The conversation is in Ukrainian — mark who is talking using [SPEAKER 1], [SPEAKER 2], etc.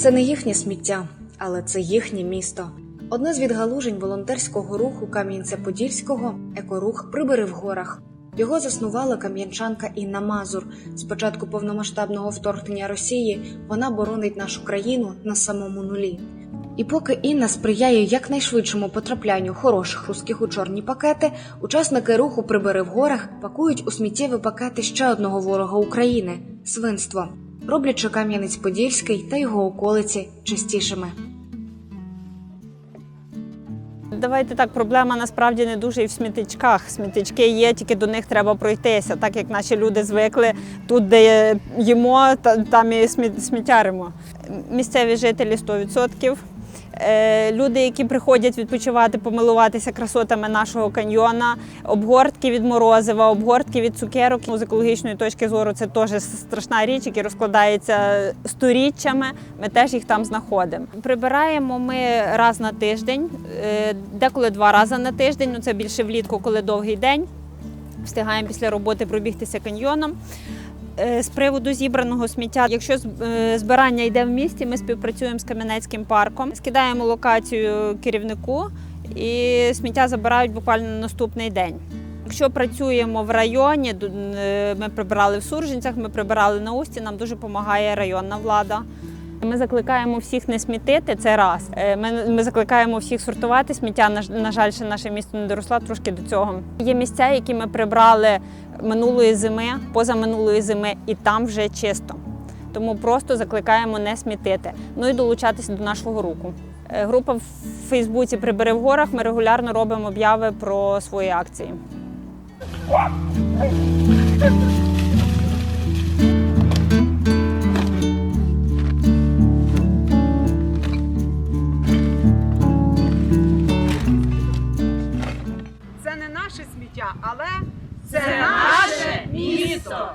[SPEAKER 1] Це не їхнє сміття, але це їхнє місто. Одне з відгалужень волонтерського руху Кам'янця-Подільського екорух Прибери в горах. Його заснувала кам'янчанка Інна Мазур. З початку повномасштабного вторгнення Росії вона боронить нашу країну на самому нулі. І поки Інна сприяє якнайшвидшому потраплянню хороших русських у чорні пакети, учасники руху Прибери в горах пакують у сміттєві пакети ще одного ворога України свинство, роблячи Кам'янець-Подільський та його околиці чистішими.
[SPEAKER 2] Давайте так, проблема насправді не дуже і в смітичках. Смітички є, тільки до них треба пройтися. Так як наші люди звикли, тут, де їмо, там і смі- сміттяримо. Місцеві жителі 100%. Е, Люди, які приходять відпочивати, помилуватися красотами нашого каньйона, обгортки від морозива, обгортки від цукерок. З екологічної точки зору це теж страшна річ, яка розкладається сторіччями. Ми теж їх там знаходимо. Прибираємо ми раз на тиждень, е, деколи два рази на тиждень. Ну це більше влітку, коли довгий день. Встигаємо після роботи пробігтися каньйоном. Е, З приводу зібраного сміття, якщо е, збирання йде в місті, ми співпрацюємо з Кам'янецьким парком, скидаємо локацію керівнику і сміття забирають буквально на наступний день. Якщо працюємо в районі, е, ми прибирали в Суржинцях, ми прибирали на Усті, нам дуже допомагає районна влада. Ми закликаємо всіх не смітити, це раз. Е, Ми, ми закликаємо всіх сортувати сміття. На, жаль, ще наше місто не доросло трошки до цього. Є місця, які ми прибрали минулої зими, позаминулої зими, і там вже чисто. Тому просто закликаємо не смітити. Ну і долучатися до нашого руху. Е, Група в Фейсбуці Прибери в горах. Ми регулярно робимо обяви про свої акції.
[SPEAKER 3] Наше сміття, але це наше місто.